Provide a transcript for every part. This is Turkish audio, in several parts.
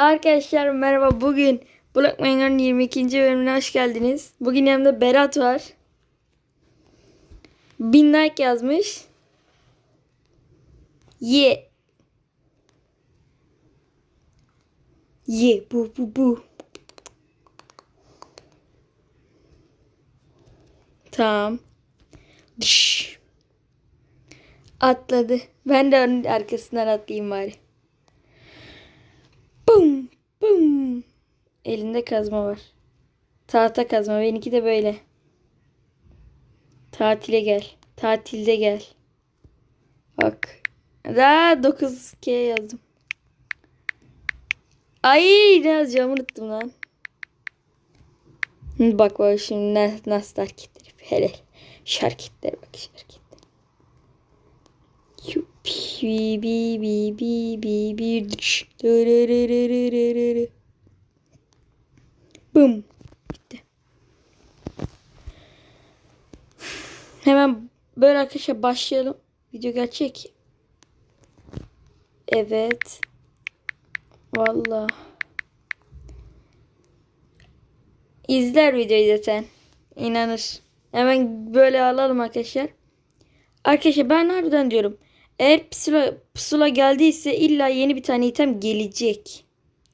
Arkadaşlar merhaba. Bugün Mangar'ın 22. bölümüne hoş geldiniz. Bugün yanımda Berat var. Bin like yazmış. Ye. Ye bu bu bu. Tamam. Dış. Atladı. Ben de onun arkasından atlayayım bari. Bum bum. Elinde kazma var. Tahta kazma. Benimki de böyle. Tatile gel. Tatilde gel. Bak. Daha 9K yazdım. Ay ne yazacağımı unuttum lan. Bak bak şimdi ne, nasıl hareketleri. Hele. Şu hareketlere bak şu hareketlere. Yupi, bi bi bi bi bi. Bum. Bitti. Hemen böyle arkadaşlar başlayalım. Video gerçek. Evet. Valla. İzler videoyu zaten. İnanır. Hemen böyle alalım arkadaşlar. Arkadaşlar ben harbiden diyorum. Eğer pusula, pusula geldiyse illa yeni bir tane item gelecek.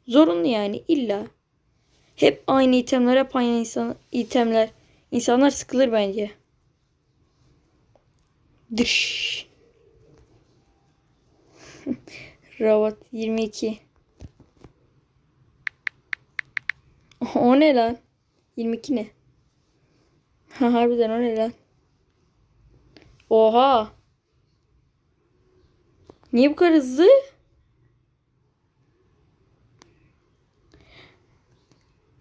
Zorunlu yani illa. Hep aynı itemler hep aynı insan, itemler. İnsanlar sıkılır bence. Dış. Robot 22. O ne lan? 22 ne? Ha harbiden o ne lan? Oha. Niye bu kadar hızlı?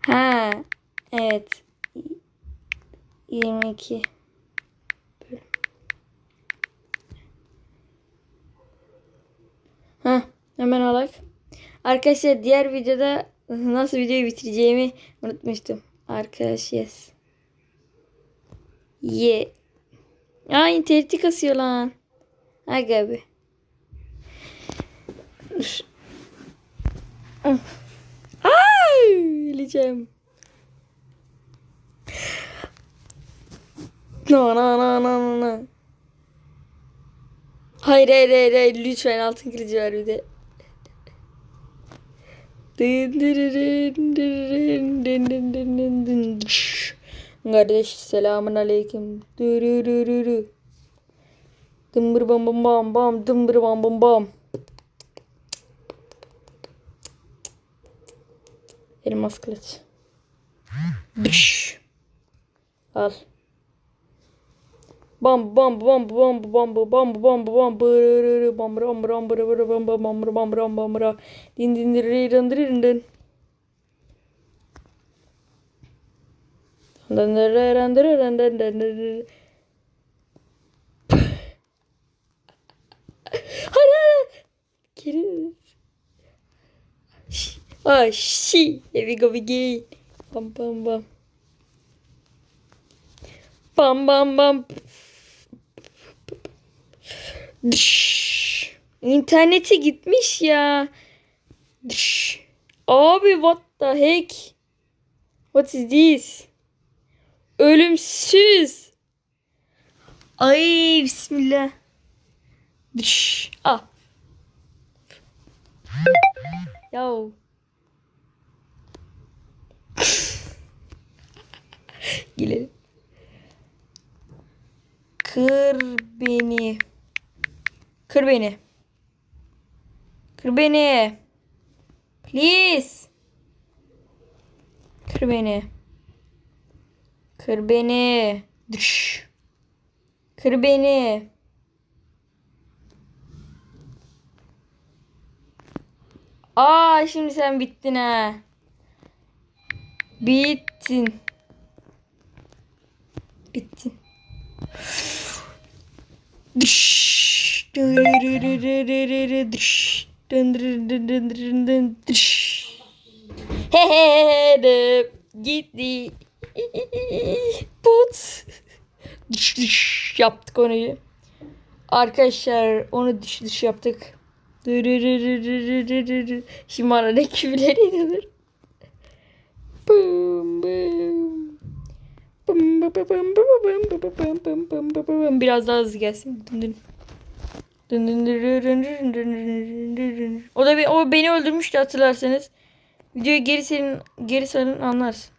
Ha. Evet. 22. Ha, hemen alak. Arkadaşlar diğer videoda nasıl videoyu bitireceğimi unutmuştum. Arkadaş yes. Ye. Aa interneti kasıyor lan. Aga be. Dur. Öleceğim. No no no no no. Hayır hayır hayır, hayır. lütfen altın kılıcı ver bir de. Kardeş selamun aleyküm. Dırırırırı. Dımbır bam bam bam bam dımbır bam bam bam. Elmas kılıç. Dış. Al. Bam bam bam bam bam bam bam bam bam bırırırı bam ram ram bırı bırı bam bam bam bam bam bam bam din din dırı dın dırı dın dın dırı dın dırı dın dın dın dın Hayır hayır. Geri. Ah shit. Here we go again. Bam bam bam. Bam bam bam. Dış. Gitmiş ya. Abi what the heck? What is this? Ölümsüz. Ay bismillah. Ah. Yo. Gelelim. Kır beni. Kır beni. Kır beni. Please. Kır beni. Kır beni. Düş. Kır beni. Aa şimdi sen bittin ha. Bittin bittin. Dış. Dış. Dış. Hehehe. Gitti. Put. Dış dış yaptık onu. Arkadaşlar onu dış dış yaptık. Şimdi bana ne küfürler edilir. Biraz daha hızlı gelsin. O da be- o beni öldürmüştü hatırlarsanız. Videoyu geri senin geri sarın anlarsın.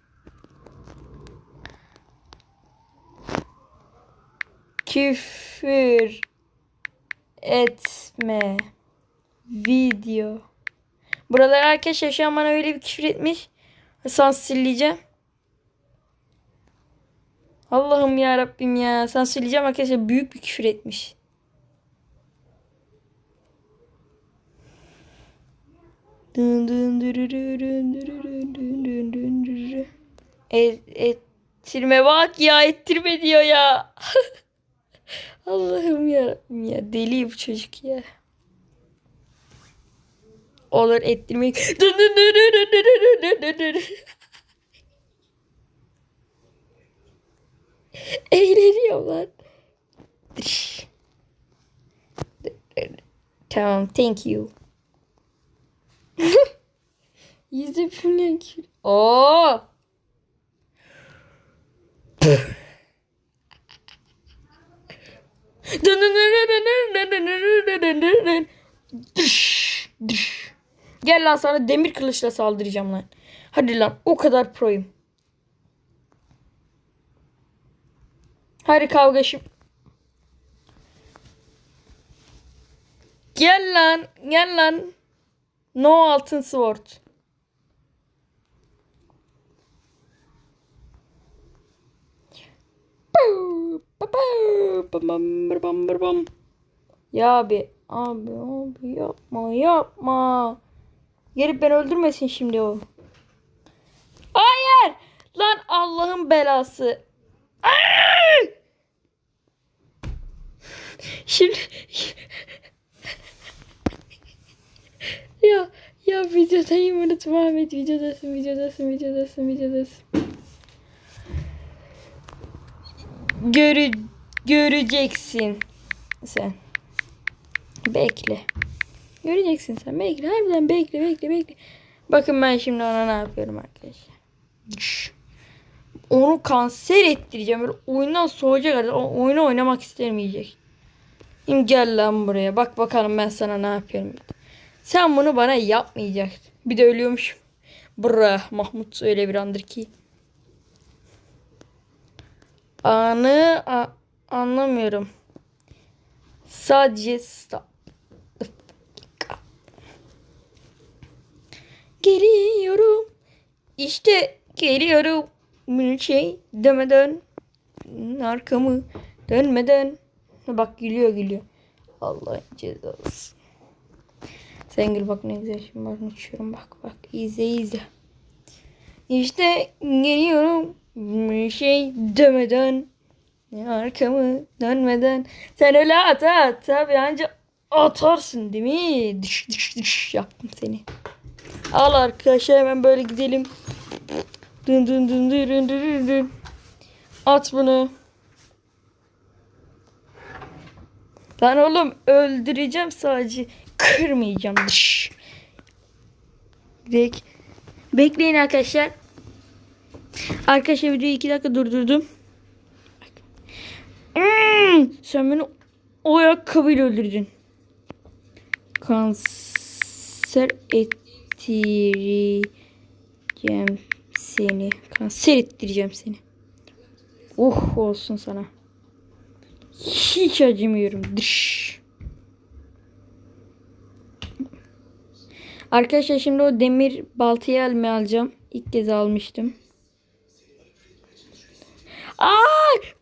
Küfür etme video. Buralar arkadaşlar şu an bana öyle bir küfür etmiş. Sansürleyeceğim. Allah'ım ya Rabbim ya. Sansürleyeceğim arkadaşlar büyük bir küfür etmiş. Et, ettirme bak ya ettirme diyor ya. Allah'ım ya Rabbim ya deli bu çocuk ya. Olur ettirmek. eğleniyorlar. Tamam thank you. Yüzü pürnek. Oo. Gel lan sana demir kılıçla saldıracağım lan. Hadi lan o kadar proyum. Hadi kavga şimdi. Gel lan. Gel lan. No altın sword. Ya abi. Abi abi yapma yapma. Gelip beni öldürmesin şimdi o. Hayır. Lan Allah'ın belası. Ay! Şimdi ya ya videodayım unutma Ahmet videodasın videodasın videodasın videodasın. Görü göreceksin sen. Bekle. Göreceksin sen. Bekle. Harbiden bekle bekle bekle. Bakın ben şimdi ona ne yapıyorum arkadaşlar. Onu kanser ettireceğim. Böyle oyundan soğuyacak artık. Oyunu oynamak istemeyecek. Şimdi gel lan buraya. Bak bakalım ben sana ne yapıyorum. Sen bunu bana yapmayacaktın. Bir de ölüyormuşum. Bra Mahmut öyle bir andır ki. Anı a- anlamıyorum. Sadece stop. Geliyorum. İşte geliyorum. Bir şey demeden arkamı dönmeden bak gülüyor gülüyor. Allah'ın cezası. Sen gül bak ne güzel şimdi bak uçuyorum bak bak izle izle. İşte geliyorum bir şey demeden arkamı dönmeden sen öyle at at tabi anca atarsın değil mi? Dış dış dış yaptım seni. Al arkadaşlar hemen böyle gidelim. Dın dın dın dın dın dın dın. At bunu. Lan oğlum öldüreceğim sadece. Kırmayacağım. Dış. Direkt. Bekleyin arkadaşlar. Arkadaşlar videoyu iki dakika durdurdum. Hmm, sen beni o ayakkabıyla öldürdün. Kanser ettireceğim seni. Kanser ettireceğim seni. Oh olsun sana. Hiç acımıyorum. Dış. Arkadaşlar şimdi o demir baltayı elime alacağım. İlk kez almıştım. Aa!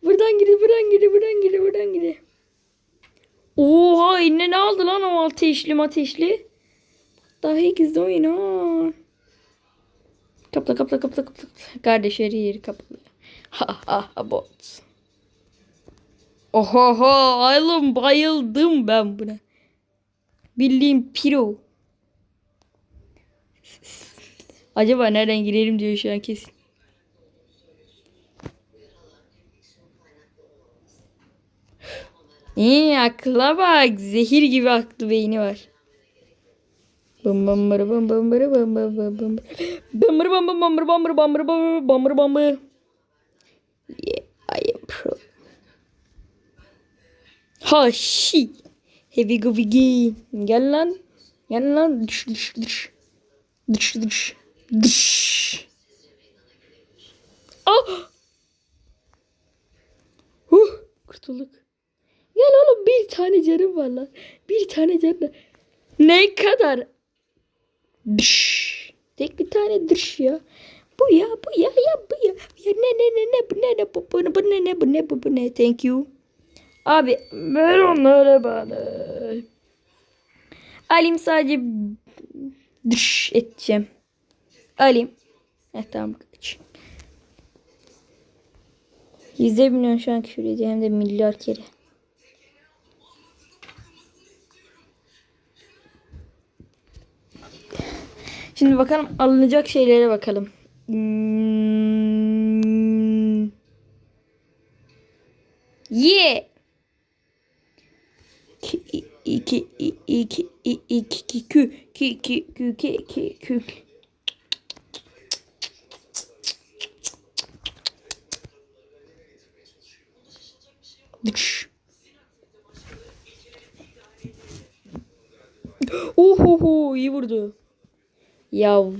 Buradan gidi, buradan gidi, buradan gidi, buradan gidi. Oha eline ne aldı lan o ateşli ateşli? Daha gizli oyun ha. Kapla kapla kapla kapla. Kardeş her yeri kapla. Ha ha ha bot. Oho oğlum bayıldım ben buna. Bildiğim piro. Acaba nereden girelim diyor şu an kesin. İyi akla bak. Zehir gibi aklı beyni var. Bam bam bam bam bam bam bam bam. Bam bam bam bam bam bara bam bara bam bam bara bam bara. Yeah, I am pro. Ha şi. We go again. Gel lan. Gel lan. Dış dış dış. Dış dış. Dış. Ah. Huh. Kurtulduk. Gel oğlum bir tane canım var lan. Bir tane canım. Ne kadar? Dış. Tek bir tane dış ya. Bu ya bu ya ya bu ya. ya ne ne ne ne bu ne ne bu bu ne bu ne bu ne bu ne thank you. Abi ver onları bana. Alayım sadece dış edeceğim. Alayım. Heh tamam kaç. Yüzde milyon şu an küfür ediyor hem de milyar kere. Şimdi bakalım alınacak şeylere bakalım. Hmm. Yeah iki iki iki iki kü ki ki kü ki ki kü Uhuhu iyi vurdu. Yav.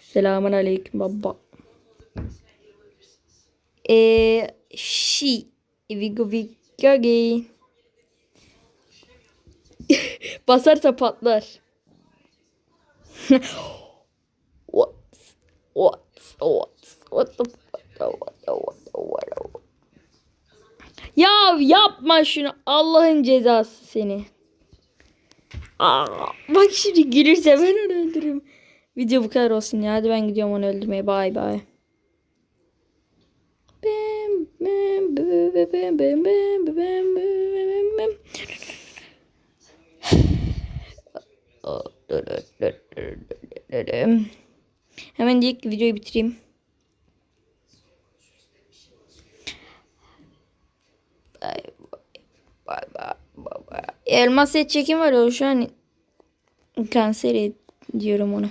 Selamun aleyküm baba. Eee, she, if we go, we go again. Basarsa patlar. what? What? What? What the fuck? What the what the what the what? Ya yapma şunu. Allah'ın cezası seni. Aa, bak şimdi gelirse ben onu öldürürüm. Video bu kadar olsun ya. Hadi ben gidiyorum onu öldürmeye. Bay bay. Bam bam bam bam bam bam bam bam. Hemen ilk videoyu bitireyim. Elmas set çekim var ya şu an kanser ediyorum onu.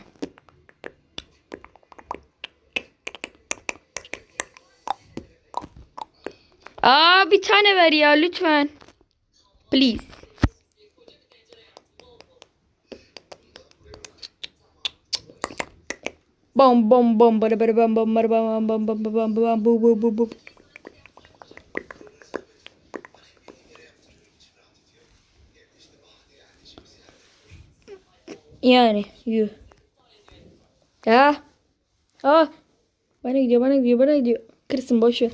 Aa bir tane ver ya lütfen. Please. Bom bom bom bara bara bam bam bara bam bam bam bam bam bam bu bu bu bu. Yani yuh. Ya. Aa. Bana gidiyor bana gidiyor bana gidiyor. Kırsın boş ver.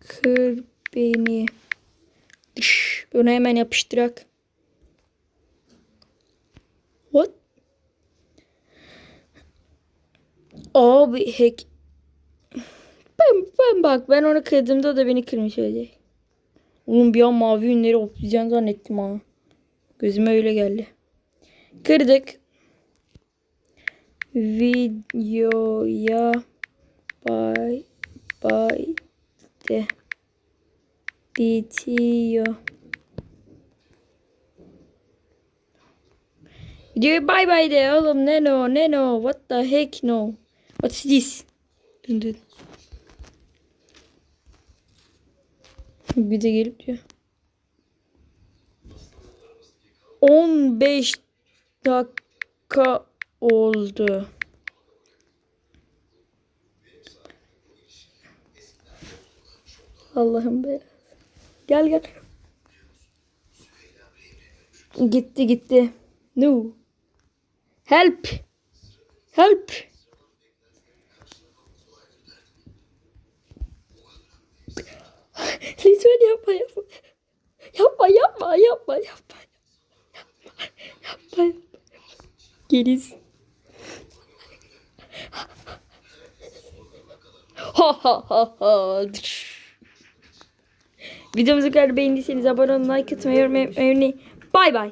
Kır beni. Dış. Bunu hemen yapıştırak. What? Abi hack. Ben, ben bak ben onu kırdığımda da beni kırmış olacak. Oğlum bir an mavi ünleri obsidyen zannettim ha. Gözüme öyle geldi. Kırdık. Videoya bay bay de bitiyor. Videoya bay bay de oğlum ne no ne no what the heck no what's this dın dın. Bir de gelip diyor. 15 dakika oldu. Allah'ım be. Gel gel. Gitti gitti. No. Help. Help. Lütfen yapma yapma. Yapma yapma yapma yapma. Yapma yapma. yapma. Geliz. Ha ha ha ha. Videomuzu kadar beğendiyseniz abone olmayı, like atmayı, yorum yapmayı. Bay bay.